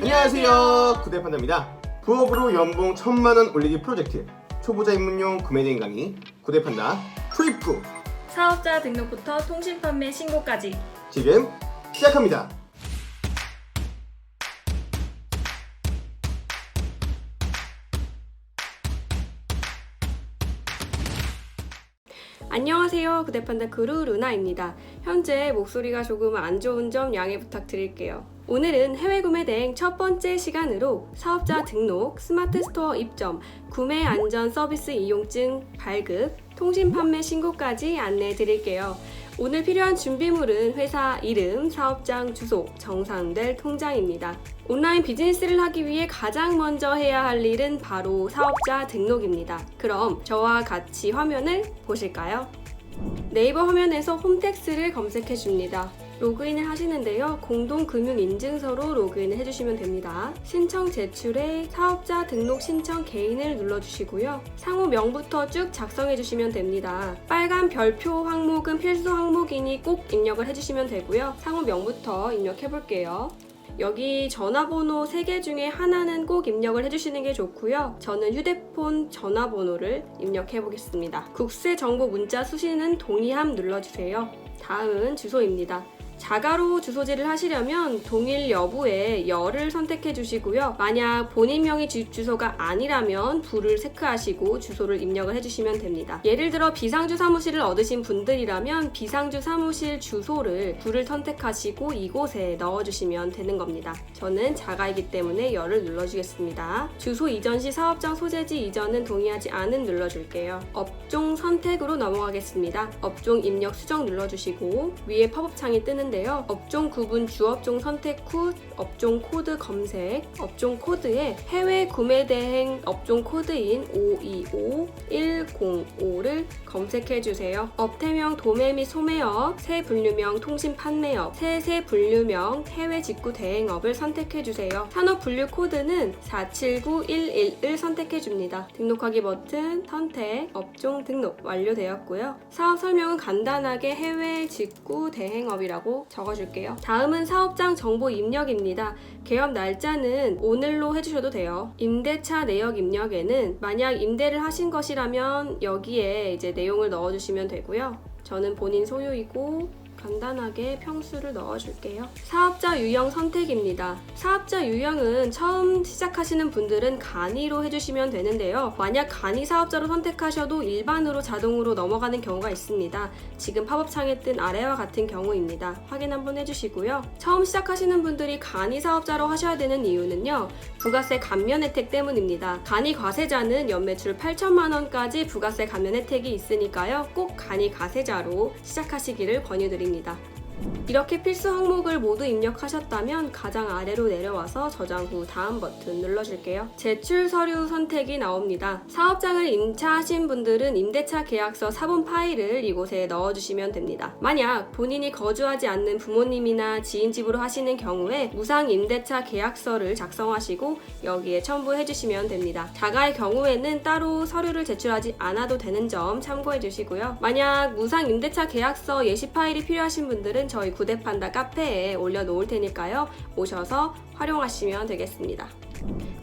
안녕하세요. 구대판다입니다. 부업으로 연봉 천만 원 올리기 프로젝트 초보자 입문용 구매 대행 강의 구대판다 프리프 사업자 등록부터 통신 판매 신고까지 지금 시작합니다. 안녕하세요. 그대판다 그루 루나입니다. 현재 목소리가 조금 안 좋은 점 양해 부탁드릴게요. 오늘은 해외 구매 대행 첫 번째 시간으로 사업자 등록, 스마트 스토어 입점, 구매 안전 서비스 이용증 발급, 통신 판매 신고까지 안내해 드릴게요. 오늘 필요한 준비물은 회사 이름, 사업장 주소, 정산될 통장입니다. 온라인 비즈니스를 하기 위해 가장 먼저 해야 할 일은 바로 사업자 등록입니다. 그럼 저와 같이 화면을 보실까요? 네이버 화면에서 홈택스를 검색해 줍니다. 로그인을 하시는데요. 공동금융인증서로 로그인을 해주시면 됩니다. 신청 제출에 사업자 등록 신청 개인을 눌러주시고요. 상호명부터 쭉 작성해 주시면 됩니다. 빨간 별표 항목은 필수 항목이니 꼭 입력을 해주시면 되고요. 상호명부터 입력해 볼게요. 여기 전화번호 3개 중에 하나는 꼭 입력을 해주시는 게 좋고요. 저는 휴대폰 전화번호를 입력해 보겠습니다. 국세 정보 문자 수신은 동의함 눌러주세요. 다음은 주소입니다. 자가로 주소지를 하시려면 동일 여부에 열을 선택해 주시고요. 만약 본인 명의 집 주소가 아니라면 불을 체크하시고 주소를 입력을 해주시면 됩니다. 예를 들어 비상주 사무실을 얻으신 분들이라면 비상주 사무실 주소를 불을 선택하시고 이곳에 넣어주시면 되는 겁니다. 저는 자가이기 때문에 열을 눌러주겠습니다. 주소 이전 시 사업장 소재지 이전은 동의하지 않은 눌러줄게요. 업종 선택으로 넘어가겠습니다. 업종 입력 수정 눌러주시고 위에 팝업 창이 뜨는 데요. 업종 구분 주업종 선택 후 업종 코드 검색, 업종 코드에 해외 구매 대행 업종 코드인 525105를 검색해 주세요. 업태명 도매 및 소매업, 새 분류명 통신 판매업, 새새 분류명 해외 직구 대행업을 선택해 주세요. 산업 분류 코드는 479111을 선택해 줍니다. 등록하기 버튼 선택, 업종 등록 완료되었고요. 사업 설명은 간단하게 해외 직구 대행업이라고 적어줄게요. 다음은 사업장 정보 입력입니다. 개업 날짜는 오늘로 해주셔도 돼요. 임대차 내역 입력에는 만약 임대를 하신 것이라면 여기에 이제 내용을 넣어주시면 되고요. 저는 본인 소유이고 간단하게 평수를 넣어줄게요. 사업자 유형 선택입니다. 사업자 유형은 처음 시작하시는 분들은 간이로 해주시면 되는데요. 만약 간이 사업자로 선택하셔도 일반으로 자동으로 넘어가는 경우가 있습니다. 지금 팝업창에 뜬 아래와 같은 경우입니다. 확인 한번 해주시고요. 처음 시작하시는 분들이 간이 사업자로 하셔야 되는 이유는요. 부가세 감면 혜택 때문입니다. 간이 과세자는 연매출 8천만 원까지 부가세 감면 혜택이 있으니까요. 꼭 간이 가세자로 시작하시기를 권유드립니다. 감사합니다. 이렇게 필수 항목을 모두 입력하셨다면 가장 아래로 내려와서 저장 후 다음 버튼 눌러줄게요. 제출 서류 선택이 나옵니다. 사업장을 임차하신 분들은 임대차 계약서 사본 파일을 이곳에 넣어주시면 됩니다. 만약 본인이 거주하지 않는 부모님이나 지인 집으로 하시는 경우에 무상 임대차 계약서를 작성하시고 여기에 첨부해주시면 됩니다. 자가의 경우에는 따로 서류를 제출하지 않아도 되는 점 참고해 주시고요. 만약 무상 임대차 계약서 예시 파일이 필요하신 분들은 저희 구대판다 카페에 올려놓을 테니까요. 오셔서 활용하시면 되겠습니다.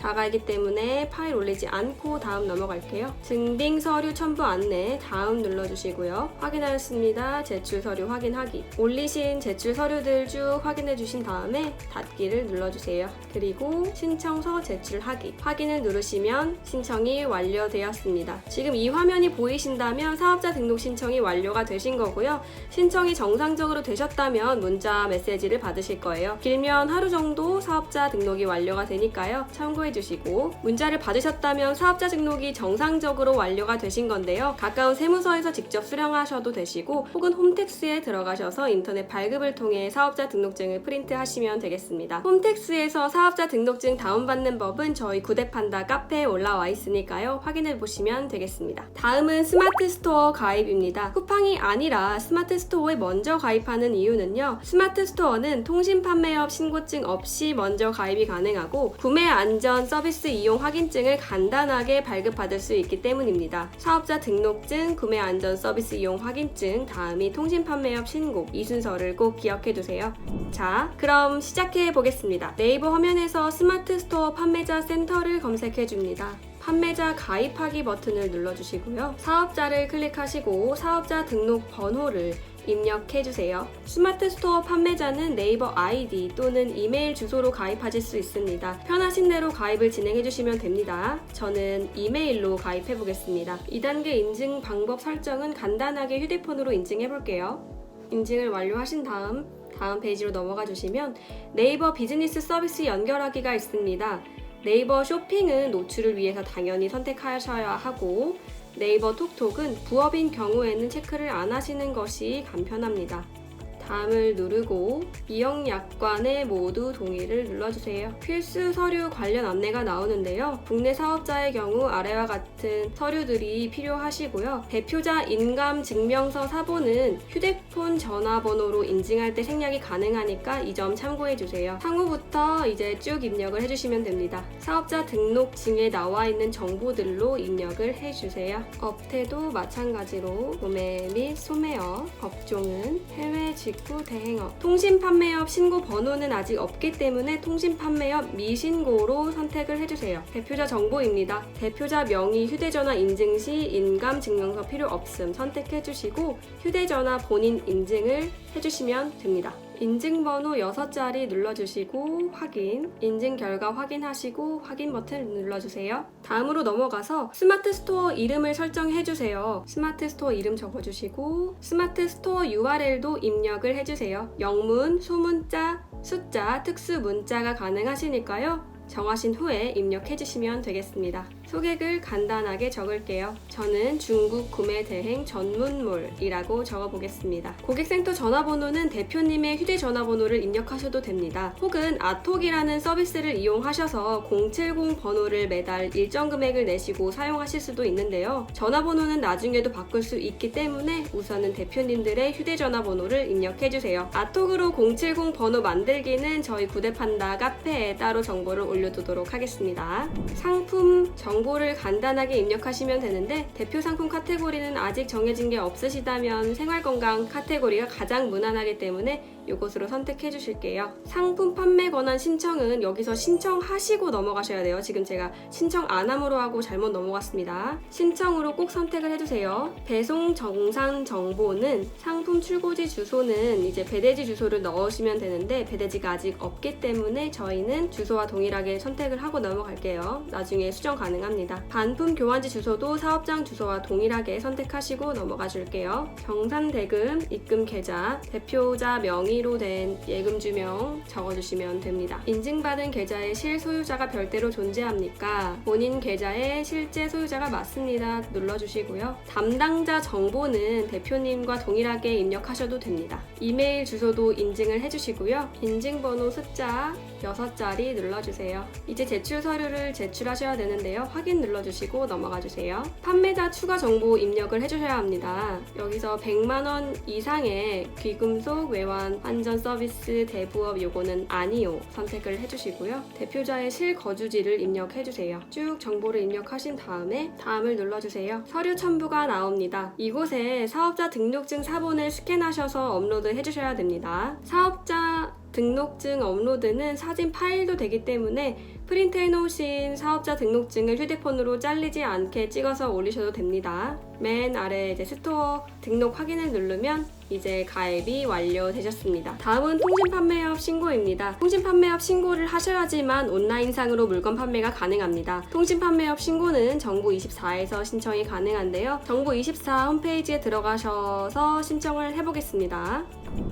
자가이기 때문에 파일 올리지 않고 다음 넘어갈게요. 증빙 서류 첨부 안내 다음 눌러주시고요. 확인하였습니다. 제출 서류 확인하기. 올리신 제출 서류들 쭉 확인해 주신 다음에 닫기를 눌러주세요. 그리고 신청서 제출하기. 확인을 누르시면 신청이 완료되었습니다. 지금 이 화면이 보이신다면 사업자 등록 신청이 완료가 되신 거고요. 신청이 정상적으로 되셨다면 문자 메시지를 받으실 거예요. 길면 하루 정도 사업자 등록이 완료가 되니까요. 참고해 주시고 문자를 받으셨다면 사업자 등록이 정상적으로 완료가 되신 건데요. 가까운 세무서에서 직접 수령하셔도 되시고 혹은 홈택스에 들어가셔서 인터넷 발급을 통해 사업자 등록증을 프린트하시면 되겠습니다. 홈택스에서 사업자 등록증 다운받는 법은 저희 구대판다 카페에 올라와 있으니까요. 확인해 보시면 되겠습니다. 다음은 스마트 스토어 가입입니다. 쿠팡이 아니라 스마트 스토어에 먼저 가입하는 이유는요. 스마트 스토어는 통신 판매업 신고증 없이 먼저 가입이 가능하고 구매 안전 서비스 이용 확인증을 간단하게 발급받을 수 있기 때문입니다. 사업자 등록증, 구매 안전 서비스 이용 확인증, 다음이 통신 판매업 신고 이 순서를 꼭 기억해 두세요. 자, 그럼 시작해 보겠습니다. 네이버 화면에서 스마트 스토어 판매자 센터를 검색해 줍니다. 판매자 가입하기 버튼을 눌러주시고요. 사업자를 클릭하시고 사업자 등록 번호를 입력해 주세요. 스마트 스토어 판매자는 네이버 아이디 또는 이메일 주소로 가입하실 수 있습니다. 편하신 대로 가입을 진행해 주시면 됩니다. 저는 이메일로 가입해 보겠습니다. 2단계 인증 방법 설정은 간단하게 휴대폰으로 인증해 볼게요. 인증을 완료하신 다음 다음 페이지로 넘어가 주시면 네이버 비즈니스 서비스 연결하기가 있습니다. 네이버 쇼핑은 노출을 위해서 당연히 선택하셔야 하고 네이버 톡톡은 부업인 경우에는 체크를 안 하시는 것이 간편합니다. 다음을 누르고 이용 약관에 모두 동의를 눌러주세요. 필수 서류 관련 안내가 나오는데요. 국내 사업자의 경우 아래와 같은 서류들이 필요하시고요. 대표자 인감 증명서 사본은 휴대폰 전화번호로 인증할 때 생략이 가능하니까 이 점 참고해 주세요. 상호부터 이제 쭉 입력을 해주시면 됩니다. 사업자 등록증에 나와 있는 정보들로 입력을 해주세요. 업태도 마찬가지로 구매 및 소매업, 업종은 해외 직구 대행업, 통신 판매업 신고 번호는 아직 없기 때문에 통신 판매업 미신고로 선택을 해주세요. 대표자 정보입니다. 대표자 명의 휴대전화 인증 시 인감 증명서 필요 없음 선택해주시고 휴대전화 본인 인증을 해주시면 됩니다. 인증번호 6자리 눌러주시고 확인, 인증 결과 확인하시고 확인 버튼 눌러주세요. 다음으로 넘어가서 스마트 스토어 이름을 설정해주세요. 스마트 스토어 이름 적어주시고 스마트 스토어 URL도 입력을 해주세요. 영문, 소문자, 숫자, 특수 문자가 가능하시니까요. 정하신 후에 입력해 주시면 되겠습니다. 소개글 간단하게 적을게요. 저는 중국 구매 대행 전문몰이라고 적어 보겠습니다. 고객센터 전화번호는 대표님의 휴대전화번호를 입력하셔도 됩니다. 혹은 아톡이라는 서비스를 이용하셔서 070 번호를 매달 일정 금액을 내시고 사용하실 수도 있는데요. 전화번호는 나중에도 바꿀 수 있기 때문에 우선은 대표님들의 휴대전화번호를 입력해 주세요. 아톡으로 070 번호 만들기는 저희 구대판다 카페에 따로 정보를 올려 두도록 하겠습니다. 상품 정보를 간단하게 입력하시면 되는데 대표 상품 카테고리는 아직 정해진 게 없으시다면 생활건강 카테고리가 가장 무난하기 때문에 이곳으로 선택해 주실게요. 상품 판매 권한 신청은 여기서 신청하시고 넘어가셔야 돼요. 지금 제가 신청 안 함으로 하고 잘못 넘어갔습니다. 신청으로 꼭 선택을 해주세요. 배송 정산 정보는 상품 출고지 주소는 이제 배대지 주소를 넣으시면 되는데 배대지가 아직 없기 때문에 저희는 주소와 동일하게 선택을 하고 넘어갈게요. 나중에 수정 가능합니다. 반품 교환지 주소도 사업장 주소와 동일하게 선택하시고 넘어가 줄게요. 정산 대금, 입금 계좌, 대표자 명의 로 된 예금 주명 적어주시면 됩니다. 인증받은 계좌의 실소유자가 별도로 존재합니까? 본인 계좌의 실제 소유자가 맞습니다. 눌러주시고요. 담당자 정보는 대표님과 동일하게 입력하셔도 됩니다. 이메일 주소도 인증을 해주시고요. 인증번호 숫자 6자리 눌러주세요. 이제 제출 서류를 제출하셔야 되는데요. 확인 눌러주시고 넘어가 주세요. 판매자 추가 정보 입력을 해주셔야 합니다. 여기서 100만원 이상의 귀금속, 외환, 환전 서비스, 대부업 요거는 아니요 선택을 해주시고요. 대표자의 실거주지를 입력해주세요. 쭉 정보를 입력하신 다음에 다음을 눌러주세요. 서류 첨부가 나옵니다. 이곳에 사업자 등록증 사본을 스캔하셔서 업로드 해주셔야 됩니다. 사업자 등록증 업로드는 사진 파일도 되기 때문에 프린트해 놓으신 사업자 등록증을 휴대폰으로 잘리지 않게 찍어서 올리셔도 됩니다. 맨 아래 이제 스토어 등록 확인을 누르면 이제 가입이 완료되셨습니다. 다음은 통신 판매업 신고입니다. 통신 판매업 신고를 하셔야지만 온라인상으로 물건 판매가 가능합니다. 통신 판매업 신고는 정부 24에서 신청이 가능한데요. 정부 24 홈페이지에 들어가셔서 신청을 해보겠습니다.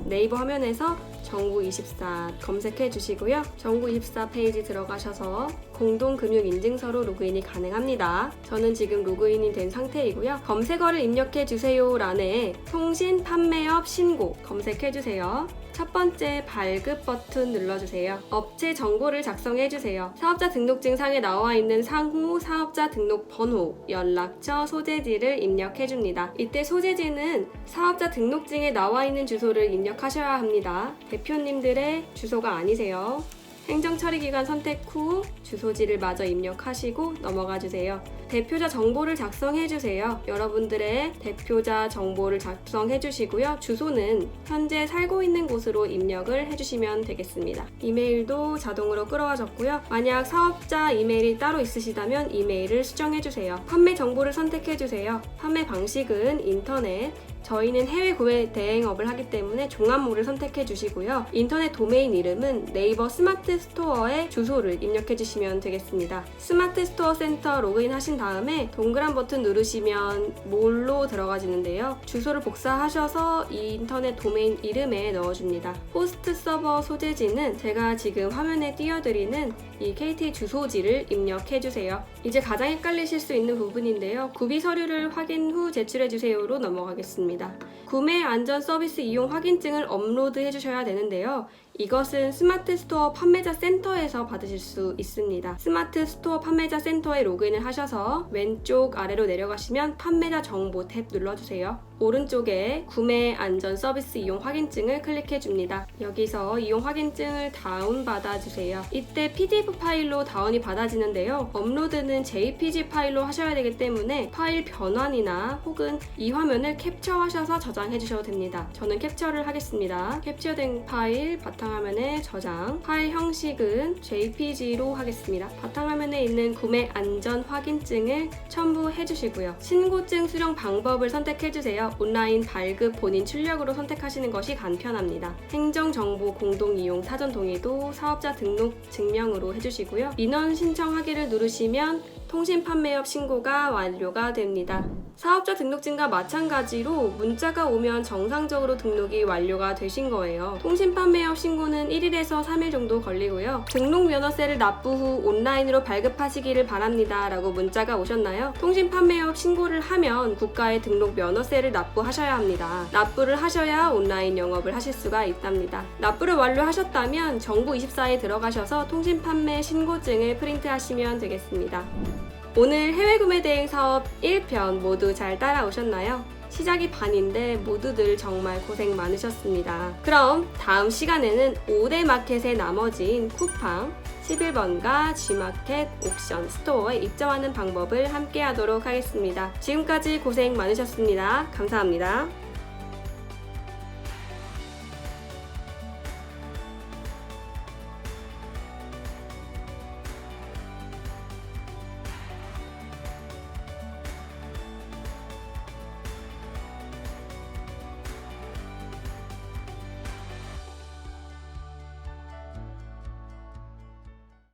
네이버 화면에서 정부24 검색해 주시고요. 정부24 페이지 들어가셔서 공동금융인증서로 로그인이 가능합니다. 저는 지금 로그인이 된 상태이고요. 검색어를 입력해 주세요 란에 통신 판매업 신고 검색해 주세요. 첫 번째 발급 버튼 눌러주세요. 업체 정보를 작성해주세요. 사업자 등록증 상에 나와 있는 상호 사업자 등록 번호, 연락처, 소재지를 입력해줍니다. 이때 소재지는 사업자 등록증에 나와 있는 주소를 입력하셔야 합니다. 대표님들의 주소가 아니세요. 행정 처리 기간 선택 후 주소지를 마저 입력하시고 넘어가 주세요. 대표자 정보를 작성해 주세요. 여러분들의 대표자 정보를 작성해 주시고요. 주소는 현재 살고 있는 곳으로 입력을 해 주시면 되겠습니다. 이메일도 자동으로 끌어와졌고요. 만약 사업자 이메일이 따로 있으시다면 이메일을 수정해 주세요. 판매 정보를 선택해 주세요. 판매 방식은 인터넷, 저희는 해외 구매 대행업을 하기 때문에 종합몰을 선택해 주시고요. 인터넷 도메인 이름은 네이버 스마트 스토어의 주소를 입력해 주시면 되겠습니다. 스마트 스토어 센터 로그인 하신 다음에 동그란 버튼 누르시면 몰로 들어가지는데요. 주소를 복사하셔서 이 인터넷 도메인 이름에 넣어줍니다. 호스트 서버 소재지는 제가 지금 화면에 띄워드리는 이 KT 주소지를 입력해 주세요. 이제 가장 헷갈리실 수 있는 부분인데요. 구비 서류를 확인 후 제출해 주세요로 넘어가겠습니다. 구매 안전 서비스 이용 확인증을 업로드 해 주셔야 되는데요. 이것은 스마트 스토어 판매자 센터에서 받으실 수 있습니다. 스마트 스토어 판매자 센터에 로그인을 하셔서 왼쪽 아래로 내려가시면 판매자 정보 탭 눌러주세요. 오른쪽에 구매 안전 서비스 이용 확인증을 클릭해 줍니다. 여기서 이용 확인증을 다운 받아 주세요. 이때 PDF 파일로 다운이 받아지는데요. 업로드는 JPG 파일로 하셔야 되기 때문에 파일 변환이나 혹은 이 화면을 캡처하셔서 저장해 주셔도 됩니다. 저는 캡처를 하겠습니다. 캡처된 파일 바탕화면에 저장. 파일 형식은 JPG로 하겠습니다. 바탕화면에 있는 구매 안전 확인증을 첨부해 주시고요. 신고증 수령 방법을 선택해 주세요. 온라인 발급 본인 출력으로 선택하시는 것이 간편합니다. 행정정보 공동 이용 사전 동의도 사업자 등록 증명으로 해주시고요. 민원 신청 하기를 누르시면 통신 판매업 신고가 완료가 됩니다. 사업자 등록증과 마찬가지로 문자가 오면 정상적으로 등록이 완료가 되신 거예요. 통신 판매업 신고는 1일에서 3일 정도 걸리고요. 등록 면허세를 납부 후 온라인으로 발급하시기를 바랍니다. 라고 문자가 오셨나요? 통신 판매업 신고를 하면 국가에 등록 면허세를 납부하셔야 합니다. 납부를 하셔야 온라인 영업을 하실 수가 있답니다. 납부를 완료하셨다면 정부 24에 들어가셔서 통신 판매 신고증을 프린트하시면 되겠습니다. 오늘 해외 구매 대행 사업 1편 모두 잘 따라오셨나요? 시작이 반인데 모두들 정말 고생 많으셨습니다. 그럼 다음 시간에는 5대 마켓의 나머지인 쿠팡, 11번가 G마켓 옥션 스토어에 입점하는 방법을 함께 하도록 하겠습니다. 지금까지 고생 많으셨습니다. 감사합니다.